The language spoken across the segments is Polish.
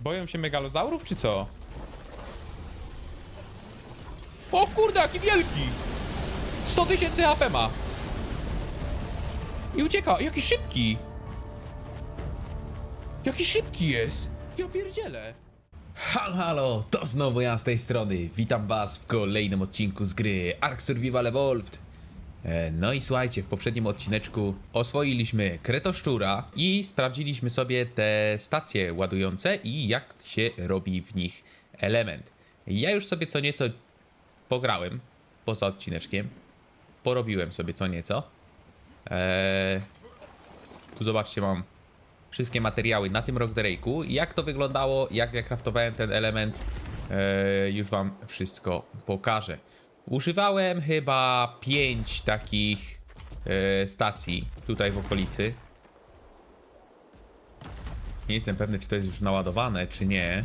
Boją się megalozaurów, czy co? O kurde, jaki wielki! 100 tysięcy HP ma! I ucieka, jaki szybki! Jaki szybki jest! Ja pierdzielę! Halo, halo, to znowu ja z tej strony. Witam was w kolejnym odcinku z gry Ark Survival Evolved. E, No i słuchajcie, w poprzednim odcineczku oswoiliśmy kretoszczura i sprawdziliśmy sobie te stacje ładujące i jak się robi w nich element. Ja już sobie co nieco pograłem poza odcineczkiem. Porobiłem sobie co nieco. Eee, tu zobaczcie, mam wszystkie materiały na tym Rock Drake'u. Jak to wyglądało, jak ja kraftowałem ten element, e, już wam wszystko pokażę. Używałem chyba 5 takich e, stacji tutaj w okolicy. Nie jestem pewny, czy to jest już naładowane, czy nie.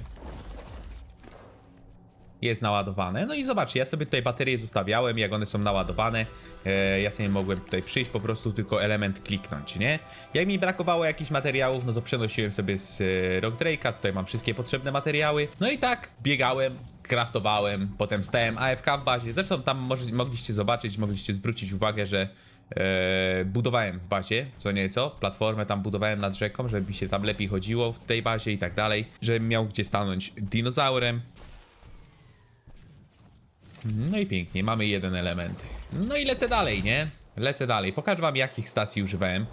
Jest naładowane. No i zobaczcie, ja sobie tutaj baterie zostawiałem, jak one są naładowane. E, ja sobie mogłem tutaj przyjść, po prostu tylko element kliknąć, nie? Jak mi brakowało jakichś materiałów, no to przenosiłem sobie z e, Rock Drake'a. Tutaj mam wszystkie potrzebne materiały. No i tak biegałem, kraftowałem, potem stałem AFK w bazie. Zresztą tam może, mogliście zobaczyć, mogliście zwrócić uwagę, że e, budowałem w bazie co nieco. Platformę tam budowałem nad rzeką, żeby mi się tam lepiej chodziło w tej bazie i tak dalej. Żebym miał gdzie stanąć dinozaurem. No i pięknie, mamy jeden element. No i lecę dalej, nie? Lecę dalej. Pokażę wam jakich stacji używałem.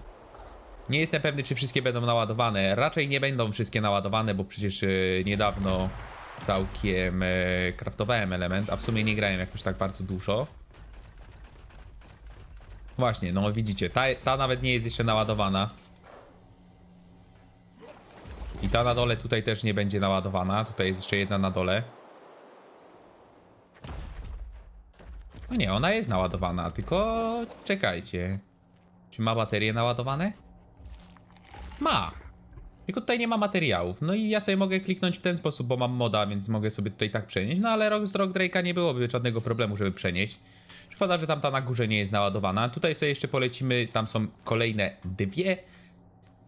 Nie jestem pewny, czy wszystkie będą naładowane. Raczej nie będą wszystkie naładowane, bo przecież e, niedawno całkiem e, kraftowałem element, a w sumie nie grałem jakoś tak bardzo dużo. Właśnie, no widzicie, ta, ta nawet nie jest jeszcze naładowana. I ta na dole tutaj też nie będzie naładowana. Tutaj jest jeszcze jedna na dole. No nie, ona jest naładowana, tylko czekajcie. Czy ma baterie naładowane? Ma. Tylko tutaj nie ma materiałów. No i ja sobie mogę kliknąć w ten sposób, bo mam moda, więc mogę sobie tutaj tak przenieść. No ale rok z Rock Drake'a nie byłoby żadnego problemu, żeby przenieść. Szkoda, że tam ta na górze nie jest naładowana. Tutaj sobie jeszcze polecimy, tam są kolejne dwie.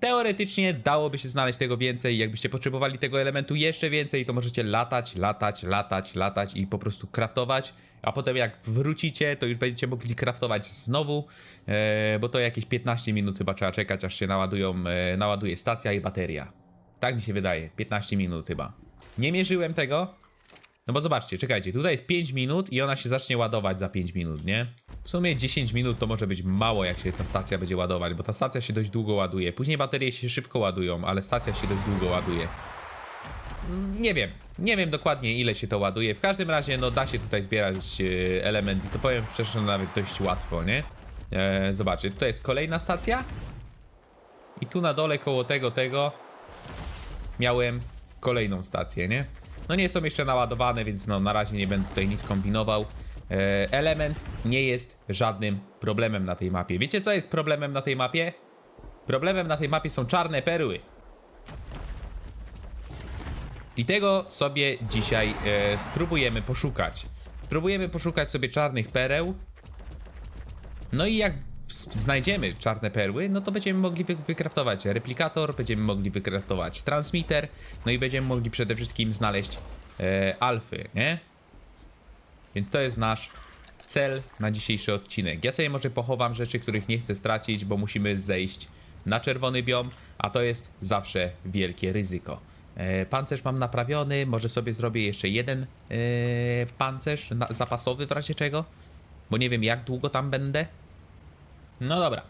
Teoretycznie dałoby się znaleźć tego więcej. Jakbyście potrzebowali tego elementu jeszcze więcej, to możecie latać, latać, latać, latać i po prostu craftować. A potem jak wrócicie, to już będziecie mogli craftować znowu, e, bo to jakieś 15 minut chyba trzeba czekać, aż się naładują, e, naładuje stacja i bateria. Tak mi się wydaje, 15 minut chyba. Nie mierzyłem tego, no bo zobaczcie, czekajcie, tutaj jest 5 minut i ona się zacznie ładować za 5 minut, nie? W sumie 10 minut to może być mało, jak się ta stacja będzie ładować, bo ta stacja się dość długo ładuje. Później baterie się szybko ładują, ale stacja się dość długo ładuje. Nie wiem, nie wiem dokładnie ile się to ładuje. W każdym razie, no da się tutaj zbierać e, element i to powiem szczerze, nawet dość łatwo, nie? E, zobaczcie, tutaj jest kolejna stacja. I tu na dole koło tego, tego miałem kolejną stację, nie? No nie są jeszcze naładowane, więc no na razie nie będę tutaj nic kombinował. E, Element nie jest żadnym problemem na tej mapie. Wiecie co jest problemem na tej mapie? Problemem na tej mapie są czarne perły. I tego sobie dzisiaj e, spróbujemy poszukać. Spróbujemy poszukać sobie czarnych pereł. No i jak znajdziemy czarne perły, no to będziemy mogli wy wykraftować replikator, będziemy mogli wykraftować transmitter, no i będziemy mogli przede wszystkim znaleźć e, alfy, nie? Więc to jest nasz cel na dzisiejszy odcinek. Ja sobie może pochowam rzeczy, których nie chcę stracić, bo musimy zejść na czerwony biom, a to jest zawsze wielkie ryzyko. E, pancerz mam naprawiony, może sobie zrobię jeszcze jeden e, pancerz zapasowy w razie czego, bo nie wiem jak długo tam będę. No dobra.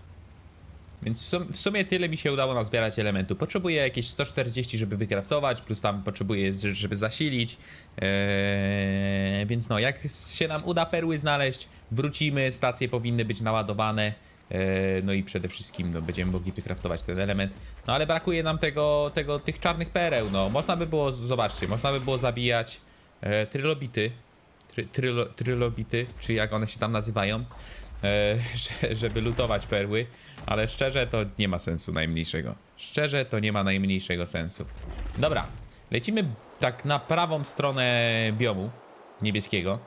Więc w, sum, w sumie tyle mi się udało nazbierać elementu. Potrzebuję jakieś 140, żeby wykraftować, plus tam potrzebuję, żeby zasilić. Eee, więc no, jak się nam uda perły znaleźć, wrócimy, stacje powinny być naładowane. Eee, no i przede wszystkim no, będziemy mogli wykraftować ten element. No ale brakuje nam tego, tego, tych czarnych pereł. No, można by było, zobaczcie, można by było zabijać e, trylobity. Try, trylo, trylobity, czy jak one się tam nazywają żeby lutować perły, ale szczerze to nie ma sensu najmniejszego. Szczerze to nie ma najmniejszego sensu. Dobra, lecimy tak na prawą stronę biomu niebieskiego.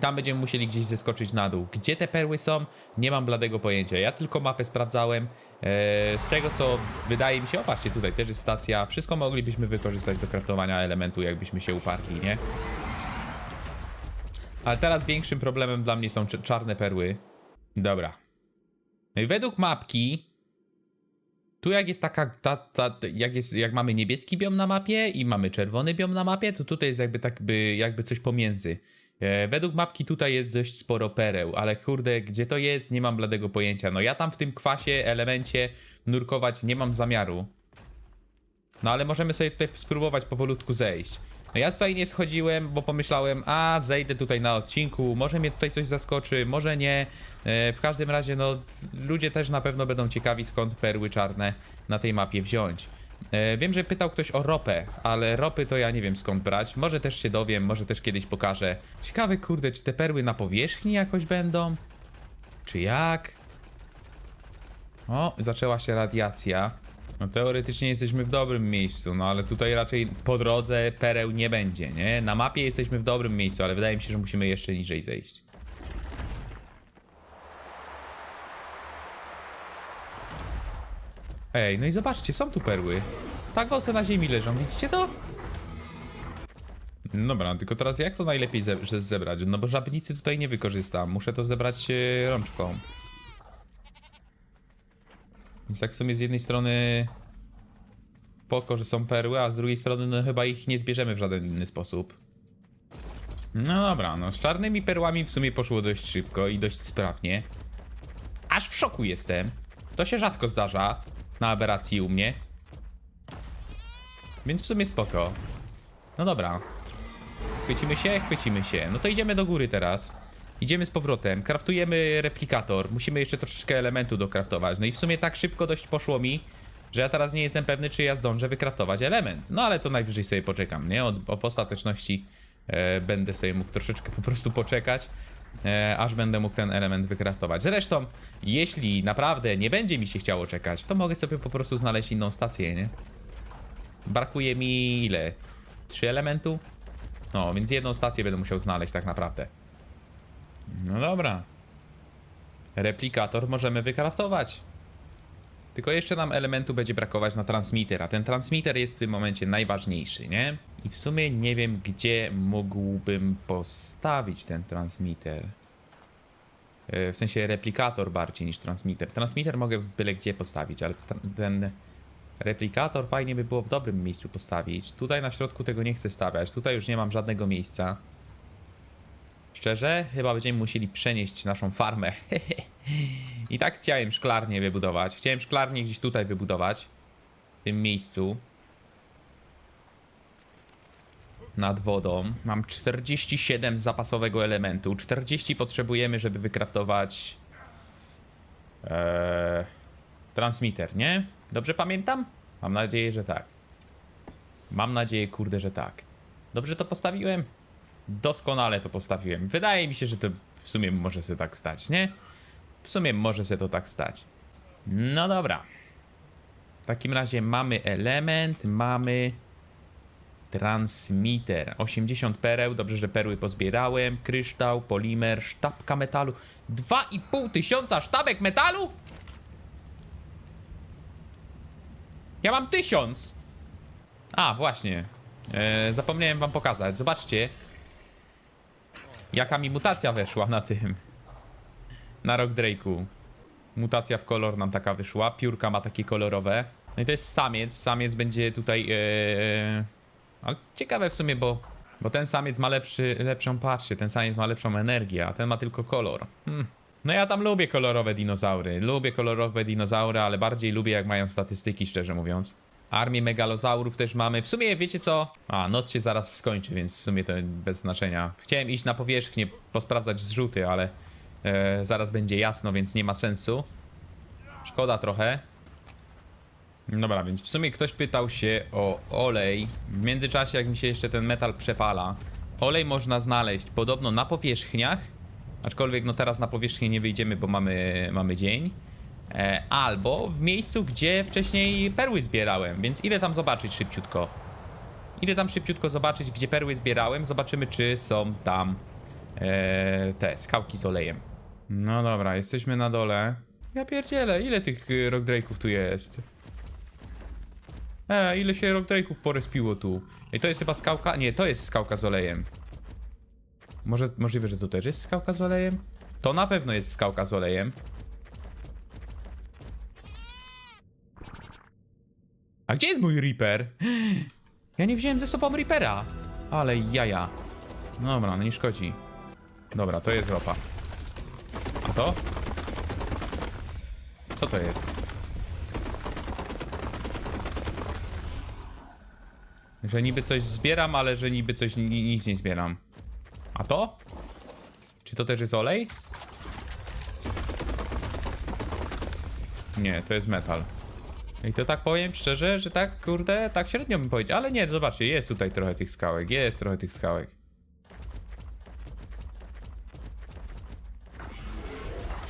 Tam będziemy musieli gdzieś zeskoczyć na dół. Gdzie te perły są? Nie mam bladego pojęcia. Ja tylko mapę sprawdzałem. Eee, z tego co wydaje mi się, o patrzcie, tutaj też jest stacja. Wszystko moglibyśmy wykorzystać do kraftowania elementu, jakbyśmy się uparli, nie? Ale teraz większym problemem dla mnie są cz- czarne perły. Dobra. No i według mapki tu jak jest taka, ta, ta, jak, jest, jak mamy niebieski biom na mapie i mamy czerwony biom na mapie, to tutaj jest jakby tak by, jakby coś pomiędzy. E, według mapki tutaj jest dość sporo pereł, ale kurde, gdzie to jest, nie mam bladego pojęcia. No ja tam w tym kwasie, elemencie nurkować nie mam zamiaru. No ale możemy sobie tutaj spróbować powolutku zejść. No ja tutaj nie schodziłem, bo pomyślałem, a zejdę tutaj na odcinku, może mnie tutaj coś zaskoczy, może nie. E, w każdym razie, no ludzie też na pewno będą ciekawi skąd perły czarne na tej mapie wziąć. E, wiem, że pytał ktoś o ropę, ale ropy to ja nie wiem skąd brać. Może też się dowiem, może też kiedyś pokażę. Ciekawe, kurde, czy te perły na powierzchni jakoś będą? Czy jak? O, zaczęła się radiacja. No teoretycznie jesteśmy w dobrym miejscu, no ale tutaj raczej po drodze pereł nie będzie, nie? Na mapie jesteśmy w dobrym miejscu, ale wydaje mi się, że musimy jeszcze niżej zejść. Ej, no i zobaczcie, są tu perły. Tak ose na ziemi leżą, widzicie to? Dobra, tylko teraz jak to najlepiej ze zebrać? No bo żabnicy tutaj nie wykorzystam, muszę to zebrać e, rączką. Więc tak w sumie z jednej strony spoko, że są perły, a z drugiej strony no chyba ich nie zbierzemy w żaden inny sposób. No dobra, no z czarnymi perłami w sumie poszło dość szybko i dość sprawnie. Aż w szoku jestem. To się rzadko zdarza na aberracji u mnie. Więc w sumie spoko. No dobra. Chwycimy się? Chwycimy się. No to idziemy do góry teraz. Idziemy z powrotem, kraftujemy replikator. Musimy jeszcze troszeczkę elementu dokraftować. No i w sumie tak szybko dość poszło mi, że ja teraz nie jestem pewny, czy ja zdążę wykraftować element. No ale to najwyżej sobie poczekam, nie? O, o w ostateczności e, będę sobie mógł troszeczkę po prostu poczekać, e, aż będę mógł ten element wykraftować. Zresztą, jeśli naprawdę nie będzie mi się chciało czekać, to mogę sobie po prostu znaleźć inną stację, nie? Brakuje mi ile? Trzy elementu? No, więc jedną stację będę musiał znaleźć tak naprawdę. No dobra. Replikator możemy wykraftować. Tylko jeszcze nam elementu będzie brakować na transmitter, a ten transmitter jest w tym momencie najważniejszy, nie? I w sumie nie wiem, gdzie mógłbym postawić ten transmitter. E, W sensie replikator bardziej niż transmitter. Transmitter mogę byle gdzie postawić, ale ten replikator fajnie by było w dobrym miejscu postawić. Tutaj na środku tego nie chcę stawiać. Tutaj już nie mam żadnego miejsca. Szczerze, chyba będziemy musieli przenieść naszą farmę. I tak chciałem szklarnię wybudować. Chciałem szklarnię gdzieś tutaj wybudować. W tym miejscu. Nad wodą. Mam 47 zapasowego elementu. 40 potrzebujemy, żeby wykraftować. Eee, transmitter, nie? Dobrze pamiętam? Mam nadzieję, że tak. Mam nadzieję, kurde, że tak. Dobrze to postawiłem? Doskonale to postawiłem. Wydaje mi się, że to w sumie może się tak stać, nie? W sumie może się to tak stać. No dobra. W takim razie mamy element, mamy transmitter. 80 pereł, dobrze, że perły pozbierałem. Kryształ, polimer, sztabka metalu. 2,5 tysiąca sztabek metalu? Ja mam tysiąc. A, właśnie. E, zapomniałem wam pokazać. Zobaczcie, jaka mi mutacja weszła na tym. Na Rock Drake'u. Mutacja w kolor nam taka wyszła. Piórka ma takie kolorowe. No i to jest samiec. Samiec będzie tutaj. E, ale ciekawe w sumie, bo, bo ten samiec ma lepszy, lepszą, patrzcie, ten samiec ma lepszą energię, a ten ma tylko kolor. Hmm. No ja tam lubię kolorowe dinozaury. Lubię kolorowe dinozaury, ale bardziej lubię jak mają statystyki, szczerze mówiąc. Armię megalozaurów też mamy. W sumie wiecie co? A, noc się zaraz skończy, więc w sumie to bez znaczenia. Chciałem iść na powierzchnię, posprawdzać zrzuty, ale e, zaraz będzie jasno, więc nie ma sensu. Szkoda trochę. Dobra, więc w sumie ktoś pytał się o olej. W międzyczasie, jak mi się jeszcze ten metal przepala, olej można znaleźć podobno na powierzchniach. Aczkolwiek no teraz na powierzchnię nie wyjdziemy, bo mamy, mamy dzień. E, albo w miejscu, gdzie wcześniej perły zbierałem, więc idę tam zobaczyć szybciutko. Idę tam szybciutko zobaczyć, gdzie perły zbierałem. Zobaczymy, czy są tam e, te skałki z olejem. No dobra, jesteśmy na dole. Ja pierdzielę, ile tych y, rock drake'ów tu jest? E, ile się rock drake'ów porespiło tu? I to jest chyba skałka? Nie, to jest skałka z olejem. Może, możliwe, że to też jest skałka z olejem? To na pewno jest skałka z olejem. A gdzie jest mój Reaper? Ja nie wziąłem ze sobą Reapera. Ale jaja. Dobra, no nie szkodzi. Dobra, to jest ropa. A to? Co to jest? Że niby coś zbieram, ale że niby coś ni nic nie zbieram. A to? Czy to też jest olej? Nie, to jest metal. I to tak powiem szczerze, że tak, kurde, tak średnio bym powiedział. Ale nie, zobaczcie, jest tutaj trochę tych skałek, jest trochę tych skałek.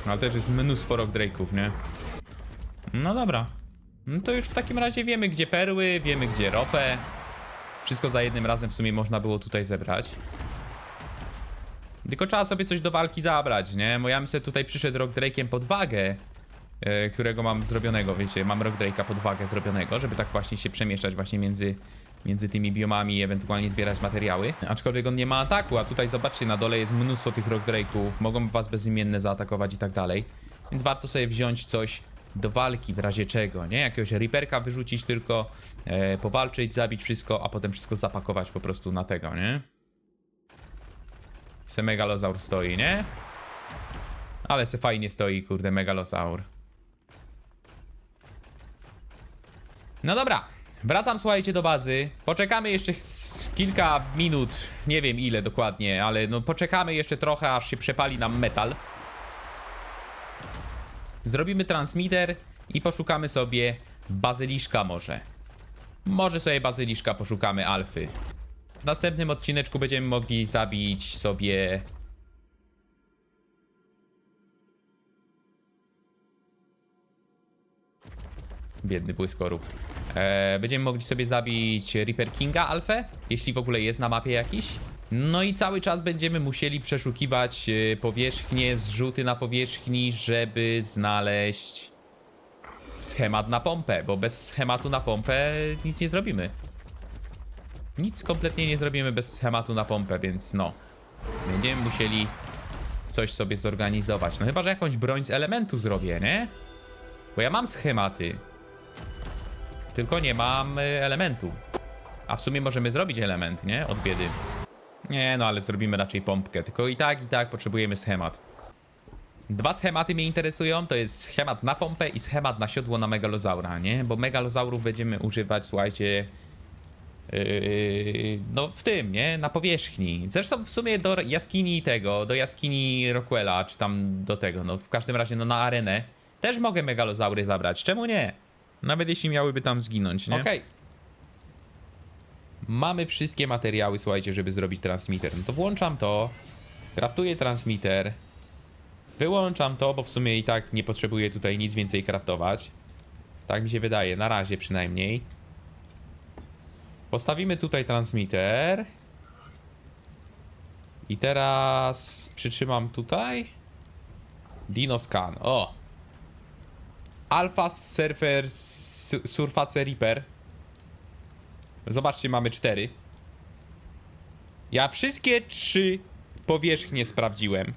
Ale też jest mnóstwo rock drake'ów, nie? No dobra. No to już w takim razie wiemy, gdzie perły, wiemy, gdzie ropę. Wszystko za jednym razem w sumie można było tutaj zebrać. Tylko trzeba sobie coś do walki zabrać, nie? Bo ja bym sobie tutaj przyszedł Rock Drake'iem pod wagę, którego mam zrobionego, wiecie, mam Rock Drake'a pod wagę zrobionego, żeby tak właśnie się przemieszczać właśnie między, między tymi biomami i ewentualnie zbierać materiały. Aczkolwiek on nie ma ataku, a tutaj zobaczcie, na dole jest mnóstwo tych Rock Drake'ów, mogą was bezimienne zaatakować i tak dalej. Więc warto sobie wziąć coś do walki w razie czego, nie? Jakiegoś Reaperka wyrzucić tylko, e, powalczyć, zabić wszystko, a potem wszystko zapakować po prostu na tego, nie? Se megalozaur stoi, nie? Ale se fajnie stoi, kurde, megalozaur. No dobra, wracam, słuchajcie, do bazy. Poczekamy jeszcze kilka minut, nie wiem ile dokładnie, ale no poczekamy jeszcze trochę, aż się przepali nam metal. Zrobimy transmitter i poszukamy sobie bazyliszka może. Może sobie bazyliszka poszukamy alfy. W następnym odcineczku będziemy mogli zabić sobie. Biedny błyskorób. E, będziemy mogli sobie zabić Reaper Kinga Alfę, jeśli w ogóle jest na mapie jakiś. No i cały czas będziemy musieli przeszukiwać e, powierzchnię, zrzuty na powierzchni, żeby znaleźć schemat na pompę, bo bez schematu na pompę nic nie zrobimy. Nic kompletnie nie zrobimy bez schematu na pompę, więc no. Będziemy musieli coś sobie zorganizować. No chyba, że jakąś broń z elementu zrobię, nie? Bo ja mam schematy. Tylko nie mam y, elementu. A w sumie możemy zrobić element, nie? Od biedy. Nie, no ale zrobimy raczej pompkę. Tylko i tak, i tak potrzebujemy schemat. Dwa schematy mnie interesują, to jest schemat na pompę i schemat na siodło na megalozaura, nie? Bo megalozaurów będziemy używać, słuchajcie, Yy, no w tym, nie? Na powierzchni. Zresztą w sumie do jaskini tego, do jaskini Rockwella, czy tam do tego, no w każdym razie no na arenę też mogę megalozaury zabrać. Czemu nie? Nawet jeśli miałyby tam zginąć, nie? Okej. Mamy wszystkie materiały, słuchajcie, żeby zrobić transmitter. No to włączam to, kraftuję transmitter, wyłączam to, bo w sumie i tak nie potrzebuję tutaj nic więcej kraftować. Tak mi się wydaje, na razie przynajmniej. Postawimy tutaj transmitter. I teraz przytrzymam tutaj. Dino Scan. O! Alpha Surfer Su- Surface Reaper. Zobaczcie, mamy cztery. Ja wszystkie trzy powierzchnie sprawdziłem.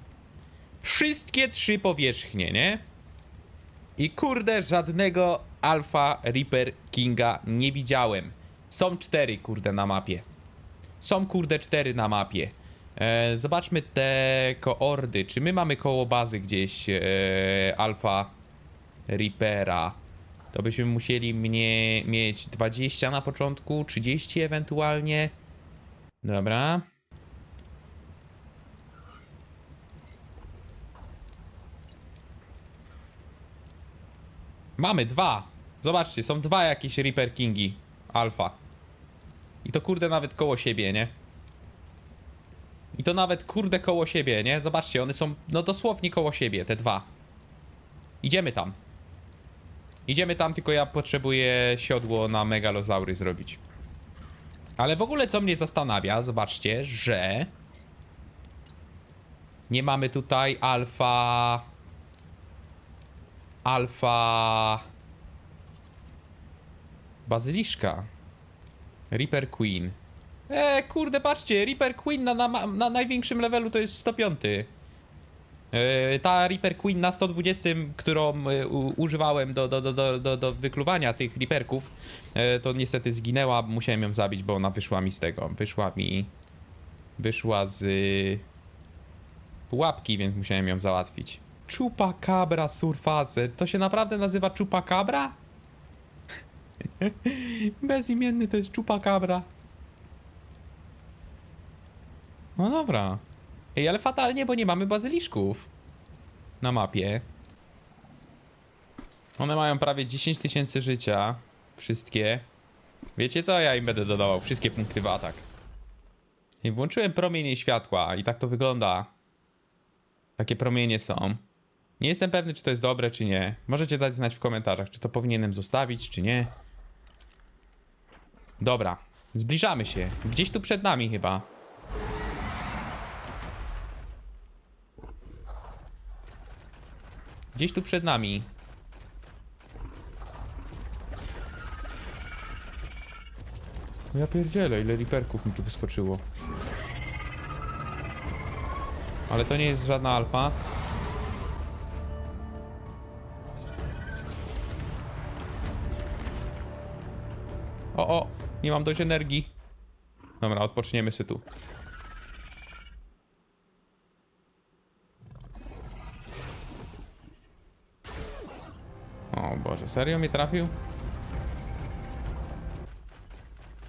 Wszystkie trzy powierzchnie, nie? I kurde, żadnego Alpha Reaper Kinga nie widziałem. Są cztery, kurde, na mapie. Są, kurde, cztery na mapie. E, zobaczmy te koordy. Czy my mamy koło bazy gdzieś e, Alpha Reapera? To byśmy musieli mnie mieć 20 na początku, 30 ewentualnie. Dobra. Mamy dwa. Zobaczcie, są dwa jakieś Reaper Kingi. Alfa. I to kurde nawet koło siebie, nie? I to nawet kurde koło siebie, nie? Zobaczcie, one są no dosłownie koło siebie, te dwa. Idziemy tam. Idziemy tam, tylko ja potrzebuję siodło na megalozaury zrobić. Ale w ogóle co mnie zastanawia, zobaczcie, że... Nie mamy tutaj alfa... Alfa... Bazyliszka. Reaper Queen. E, kurde, patrzcie, Reaper Queen na, na, na największym levelu to jest 105. E, ta Reaper Queen na 120, którą e, używałem do, do, do, do, do, do wykluwania tych Reaperków, e, to niestety zginęła, musiałem ją zabić, bo ona wyszła mi z tego, wyszła mi, wyszła z y, pułapki, więc musiałem ją załatwić. Chupacabra surface, to się naprawdę nazywa Chupacabra? Bezimienny to jest Chupacabra. No dobra. Ej, ale fatalnie, bo nie mamy bazyliszków na mapie. One mają prawie 10 tysięcy życia. Wszystkie. Wiecie co? Ja im będę dodawał wszystkie punkty w atak. I włączyłem promienie światła i tak to wygląda. Takie promienie są. Nie jestem pewny, czy to jest dobre, czy nie. Możecie dać znać w komentarzach, czy to powinienem zostawić, czy nie. Dobra. Zbliżamy się. Gdzieś tu przed nami chyba. Gdzieś tu przed nami. No ja pierdzielę, ile riperków mi tu wyskoczyło. Ale to nie jest żadna alfa. O, o, nie mam dość energii. Dobra, odpoczniemy się tu. Serio mnie trafił?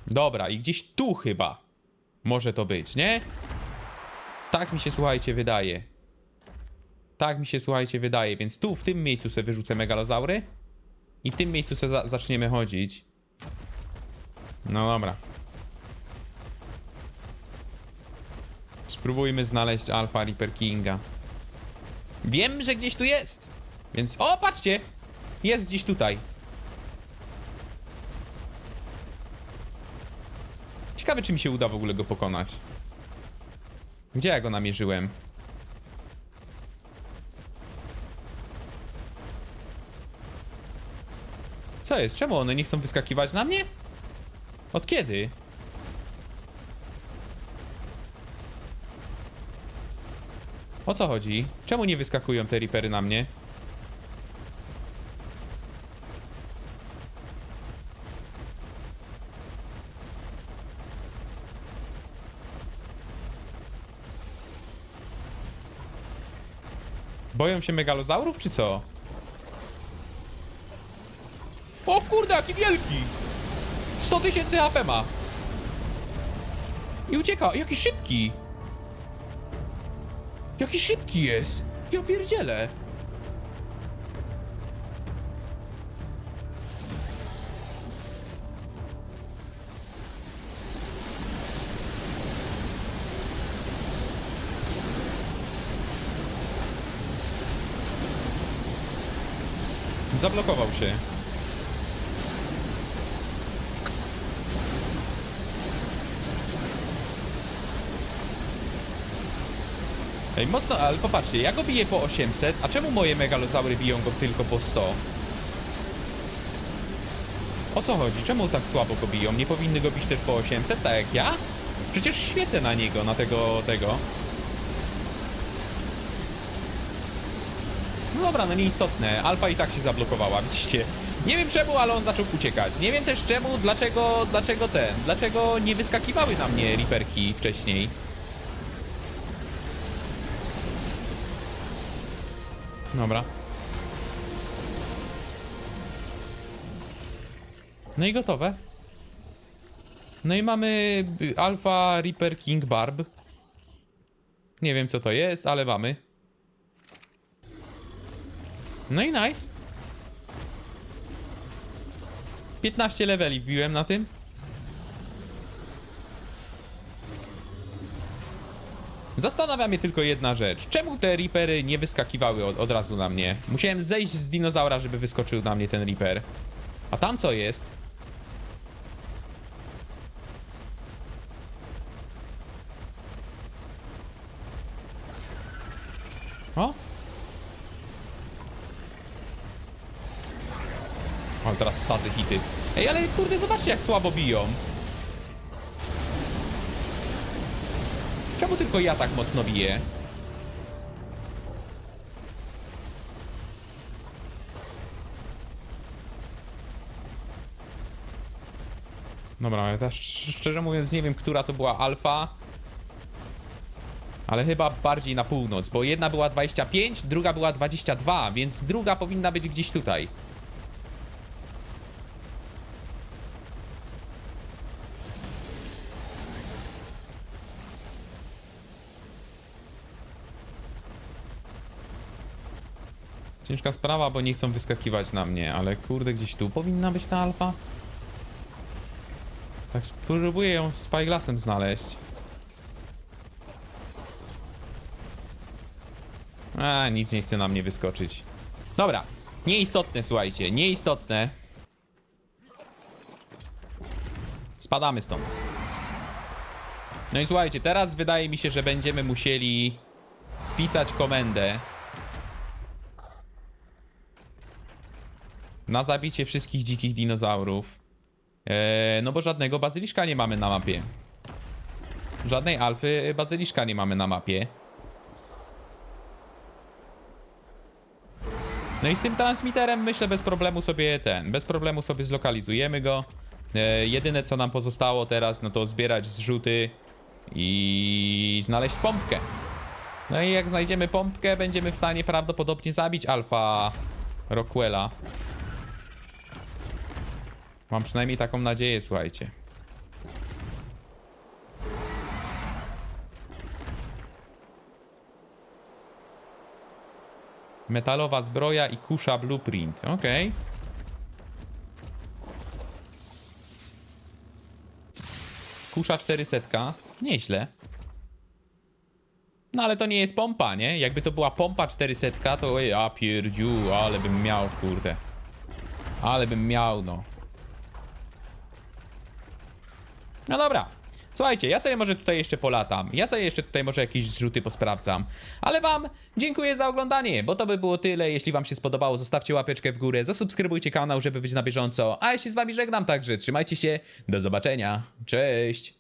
Dobra, i gdzieś tu chyba może to być, nie? Tak mi się, słuchajcie, wydaje. Tak mi się, słuchajcie, wydaje, więc tu, w tym miejscu sobie wyrzucę megalozaury i w tym miejscu sobie za zaczniemy chodzić. No dobra. Spróbujmy znaleźć Alpha Reaper Kinga. Wiem, że gdzieś tu jest. Więc, o, patrzcie! Jest gdzieś tutaj. Ciekawe, czy mi się uda w ogóle go pokonać. Gdzie ja go namierzyłem? Co jest? Czemu one nie chcą wyskakiwać na mnie? Od kiedy? O co chodzi? Czemu nie wyskakują te ripery na mnie? Boją się megalozaurów, czy co? O kurde, jaki wielki! 100 tysięcy HP ma! I ucieka, jaki szybki! Jaki szybki jest! Ja pierdzielę! Zablokował się. Ej, mocno, ale popatrzcie, ja go biję po 800, a czemu moje megalozaury biją go tylko po 100? O co chodzi? Czemu tak słabo go biją? Nie powinny go bić też po 800, tak jak ja? Przecież świecę na niego, na tego, tego. No dobra, no nieistotne. Alfa i tak się zablokowała, widzicie. Nie wiem czemu, ale on zaczął uciekać. Nie wiem też czemu, dlaczego, dlaczego ten, dlaczego nie wyskakiwały na mnie riperki wcześniej. Dobra. No i gotowe. No i mamy Alpha Reaper King Barb. Nie wiem co to jest, ale mamy. No i nice. 15 leveli wbiłem na tym. Zastanawia mnie tylko jedna rzecz. Czemu te Reapery nie wyskakiwały od, od razu na mnie? Musiałem zejść z dinozaura, żeby wyskoczył na mnie ten Reaper. A tam co jest? Teraz sadzę hity. Ej, ale kurde, zobaczcie jak słabo biją. Czemu tylko ja tak mocno biję? Dobra, ale też szcz- szczerze mówiąc nie wiem, która to była alfa. Ale chyba bardziej na północ, bo jedna była 25, druga była 22, więc druga powinna być gdzieś tutaj. Ciężka sprawa, bo nie chcą wyskakiwać na mnie, ale kurde, gdzieś tu powinna być ta alfa. Tak spróbuję ją spyglassem znaleźć. A, nic nie chce na mnie wyskoczyć. Dobra, nieistotne, słuchajcie, nieistotne. Spadamy stąd. No i słuchajcie, teraz wydaje mi się, że będziemy musieli wpisać komendę na zabicie wszystkich dzikich dinozaurów. Eee, no bo żadnego bazyliszka nie mamy na mapie. Żadnej alfy bazyliszka nie mamy na mapie. No i z tym transmiterem myślę bez problemu sobie ten, bez problemu sobie zlokalizujemy go. E, jedyne co nam pozostało teraz, no to zbierać zrzuty i znaleźć pompkę. No i jak znajdziemy pompkę, będziemy w stanie prawdopodobnie zabić alfa Rockwella. Mam przynajmniej taką nadzieję, słuchajcie. Metalowa zbroja i kusza blueprint. Okej. Kusza 400. Nieźle. No ale to nie jest pompa, nie? Jakby to była pompa 400, to ja pierdziu, ale bym miał, kurde. Ale bym miał, no. No dobra. Słuchajcie, ja sobie może tutaj jeszcze polatam. Ja sobie jeszcze tutaj może jakieś zrzuty posprawdzam. Ale wam dziękuję za oglądanie, bo to by było tyle. Jeśli wam się spodobało, zostawcie łapeczkę w górę, zasubskrybujcie kanał, żeby być na bieżąco. A ja się z wami żegnam także. Trzymajcie się. Do zobaczenia. Cześć.